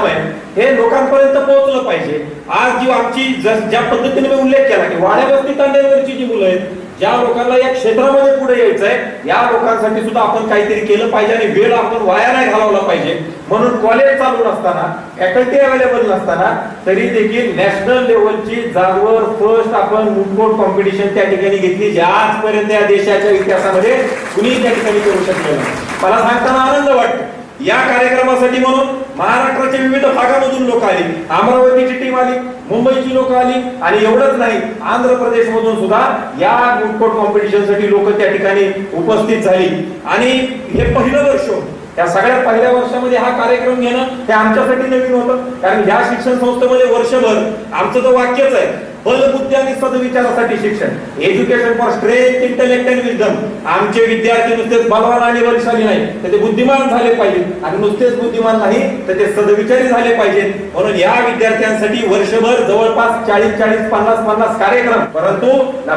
काम आहे. हे लोकांपर्यंत पोहोचलं पाहिजे. आज जी आमची ज्या पद्धतीने मी उल्लेख केला की वाड्यावस्ती तांड्यावरची जी मुलं आहेत ज्या लोकांना या क्षेत्रामध्ये पुढे यायचं आहे या लोकांसाठी सुद्धा आपण काहीतरी केलं पाहिजे आणि वेळ आपण वाया नाही घालवला पाहिजे. म्हणून कॉलेज चालू नसताना फॅकल्टी अवेलेबल नसताना तरी देखील नॅशनल लेवलची जागवर फर्स्ट आपण मुटकोट कॉम्पिटिशन त्या ठिकाणी घेतली जे आजपर्यंत या देशाच्या इतिहासामध्ये कुणी त्या ठिकाणी करू शकले नाही. मला सांगताना आनंद वाटतो. या कार्यक्रमासाठी म्हणून महाराष्ट्राच्या विविध भागामधून लोक आली. अमरावतीची टीम आली मुंबईची लोक आली आणि एवढंच नाही आंध्र प्रदेश मधून सुद्धा या मुटकोट कॉम्पिटिशनसाठी लोक त्या ठिकाणी उपस्थित झाली. आणि हे पहिलं वर्ष या सगळ्या पहिल्या वर्षामध्ये हा कार्यक्रम घेणं हे आमच्यासाठी नवीन होतं. कारण या शिक्षण संस्थेमध्ये वर्षभर आमचं तर वाक्यच आहे. बलबुद्धी आणि सदविचारासाठी शिक्षण. Education for strength intellect and wisdom आमचे विद्यार्थी नुसतेच बलवान आणि वर्षाली नाही तर ते बुद्धिमान झाले पाहिजेत. आणि नुसतेच बुद्धिमान नाही तर ते सदविचारी झाले पाहिजेत. म्हणून या विद्यार्थ्यांसाठी वर्षभर जवळपास चाळीस चाळीस पन्नास पन्नास कार्यक्रम. परंतु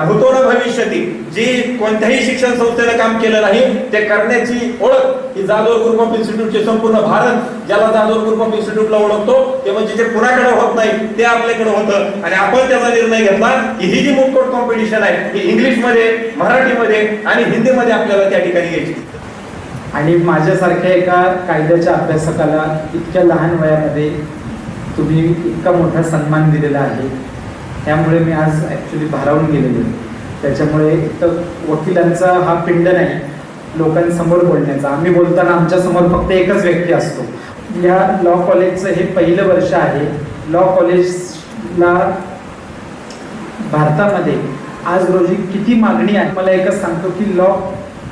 भूतोड न भविष्यती. जी कोणत्याही शिक्षण संस्थेनं काम केलं नाही ते करण्याची ओळख ही जाधव ग्रुप ऑफ इन्स्टिट्यूटचे संपूर्ण भारत ज्याला जाधव ग्रुप ऑफ इन्स्टिट्यूटला ओळखतो ते म्हणजे जे पुण्याकडे होत नाही ते आपल्याकडे होतं. आणि आपण त्याचा निर्णय घेतला की ही जी मुखकोट कॉम्पिटिशन आहे ही इंग्लिशमध्ये मराठीमध्ये आणि हिंदीमध्ये आपल्याला त्या ठिकाणी घ्यायची. आणि माझ्यासारख्या एका कायद्याच्या अभ्यासकाला इतक्या लहान वयामध्ये तुम्ही इतका मोठा सन्मान दिलेला आहे. त्यामुळे मी आज ॲक्च्युली भारावून गेलेलो त्याच्यामुळे तर वकिलांचा हा पिंड नाही लोकांसमोर बोलण्याचा. आम्ही बोलताना आमच्यासमोर फक्त एकच व्यक्ती असतो. या लॉ कॉलेजचं हे पहिलं वर्ष आहे. लॉ कॉलेजला भारतामध्ये आज रोजी किती मागणी आहे? मला एकच सांगतो की लॉ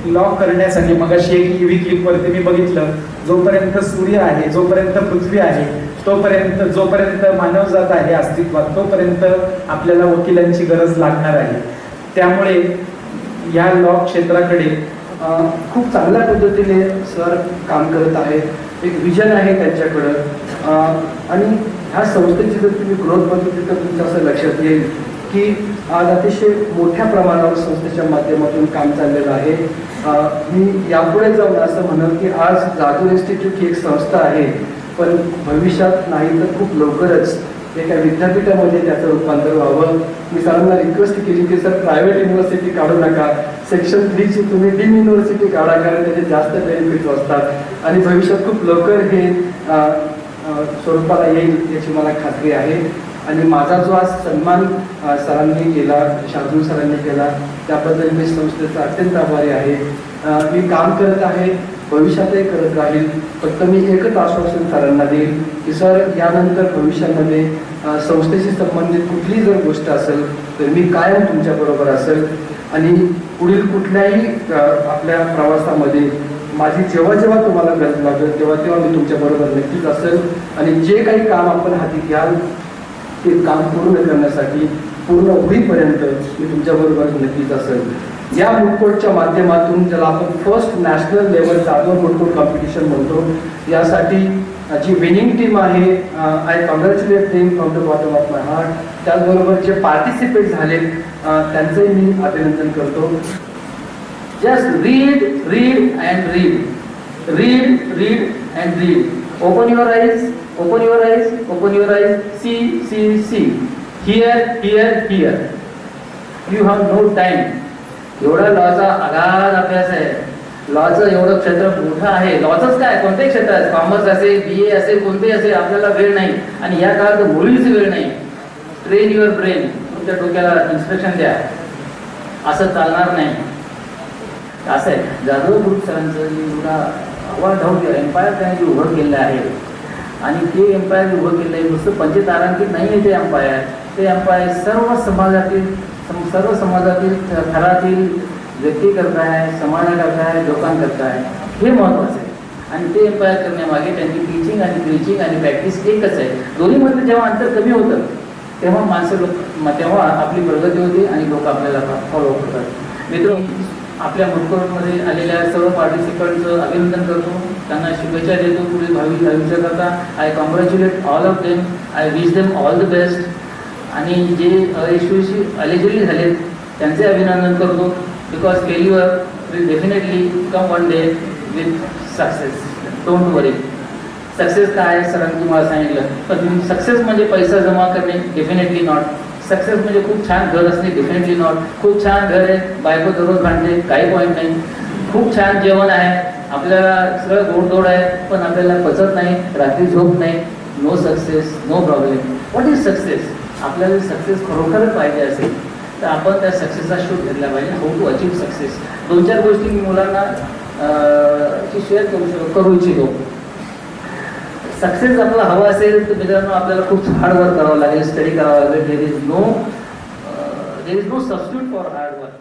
लॉ करण्यासाठी मग अशी एक ईव्ही क्लिपवरती मी बघितलं. जोपर्यंत सूर्य आहे जोपर्यंत पृथ्वी आहे तोपर्यंत जोपर्यंत मानवजात आहे अस्तित्वात तोपर्यंत आपल्याला वकिलांची गरज लागणार आहे. त्यामुळे या लॉ क्षेत्राकडे खूप चांगल्या पद्धतीने सर काम करत आहेत. एक विजन आहे त्यांच्याकडं. आणि ह्या संस्थेची जर तुम्ही ग्रोथ बघितली तर तुमचं असं लक्षात येईल की आज अतिशय मोठ्या प्रमाणावर संस्थेच्या माध्यमातून काम चाललेलं आहे. मी यापुढे जाऊन असं म्हणेन की आज जाधव इन्स्टिट्यूट ही एक संस्था आहे पण भविष्यात नाही तर खूप लवकरच एका विद्यापीठामध्ये त्याचं रूपांतर व्हावं. मी सरांना रिक्वेस्ट केली की सर प्रायव्हेट युनिव्हर्सिटी काढू नका. सेक्शन थ्रीची तुम्ही डीम युनिव्हर्सिटी काढा कारण त्याचे जास्त बेनिफिट्स असतात. आणि भविष्यात खूप लवकर हे स्वरूपाला येईल याची मला खात्री आहे. आणि माझा जो आज सन्मान सरांनी केला शार्दूल सरांनी केला त्याबद्दल मी संस्थेचा अत्यंत आभारी आहे. मी काम करत आहे. भविष्यातही करत राहील. फक्त मी एकच आश्वासन सरांना देईल की सर यानंतर भविष्यामध्ये संस्थेशी संबंधित कुठलीही जर गोष्ट असेल तर मी कायम तुमच्याबरोबर असेल. आणि पुढील कुठल्याही आपल्या प्रवासामध्ये माझी जेव्हा जेव्हा तुम्हाला गरज लागेल तेव्हा तेव्हा मी तुमच्याबरोबर नक्कीच असेल. आणि जे काही काम आपण हाती घ्याल ते काम पूर्ण करण्यासाठी पूर्ण होईपर्यंत मी तुमच्याबरोबर नक्कीच असेल. या फूडकोर्टच्या माध्यमातून ज्याला आपण first national level Jadhav food court competition म्हणतो यासाठी जी विनिंग टीम आहे I congratulate team from the bottom of my heart त्याचबरोबर जे पार्टिसिपेट झाले त्यांचंही मी अभिनंदन करतो. Just read read and read read read and read open your eyes open your eyes open your eyes see see see here here here you have no time एवढा लॉचा अगाध अभ्यास आहे. लॉचं एवढं क्षेत्र मोठं आहे. लॉचंच काय? कोणतेही क्षेत्र आहे. कॉमर्स असेल बी ए असेल कोणतेही असेल आपल्याला वेळ नाही. आणि या काळात मुलीच वेळ नाही. ट्रेन युअर ब्रेन तुमच्या डोक्याला इन्स्ट्रक्शन द्या. असं चालणार नाही. असं आहे. जाधव ग्रुप सरांचं एवढा एवढा अवाढव्य एम्पायर त्यांनी उभं केलं आहे. आणि ते एम्पायर उभं केलं आहे नुसतं पंचतारांकित नाही आहे ते एम्पायर ते एम्पायर सर्व समाजातील सम- सर्व समाजातील घरातील व्यक्ती करता आहे समाजाकरता आहे लोकांकरता आहे हे महत्त्वाचं आहे. आणि ते एम्पायर करण्यामागे त्यांची टीचिंग आणि प्रिचिंग आणि प्रॅक्टिस एकच आहे. दोन्हीमध्ये जेव्हा अंतर कमी होतं तेव्हा माणसं लोक तेव्हा आपली प्रगती होते आणि लोक आपल्याला फॉलो करतात. मित्र आपल्या मुठकोटमध्ये आलेल्या सर्व पार्टिसिपंटचं अभिनंदन करतो. त्यांना शुभेच्छा देतो पुढे भावी आयुष्याकरता I congratulate all of them I wish them all the best आणि जे अयशस्वी अलिजिबली झालेत त्यांचे अभिनंदन करतो. Because failure will definitely come one day with success don't worry success काय आहे? सरांनी तुम्हाला सांगितलं. पण सक्सेस म्हणजे पैसा जमा करणे? डेफिनेटली नॉट सक्सेस म्हणजे खूप छान घर असणे? डेफिनेटली नॉट खूप छान घर आहे. बायको दररोज भांडते. काही पॉईंट नाही. खूप छान जेवण आहे. आपल्याला सगळं गोडधोड आहे. पण आपल्याला पचत नाही. रात्री झोप नाही. No success no problem what is success आपल्याला सक्सेस खरोखरच पाहिजे असेल तर आपण त्या सक्सेसचा शोध घेतला पाहिजे. हाऊ टू अचीव सक्सेस दोन चार गोष्टी मी मुलांना शेअर करू शक करू इच्छितो. सक्सेस आपला हवा असेल तर मित्रांनो आपल्याला खूप हार्ड वर्क करावं लागेल स्टडी करावं लागेल. There is no there is no substitute for hard work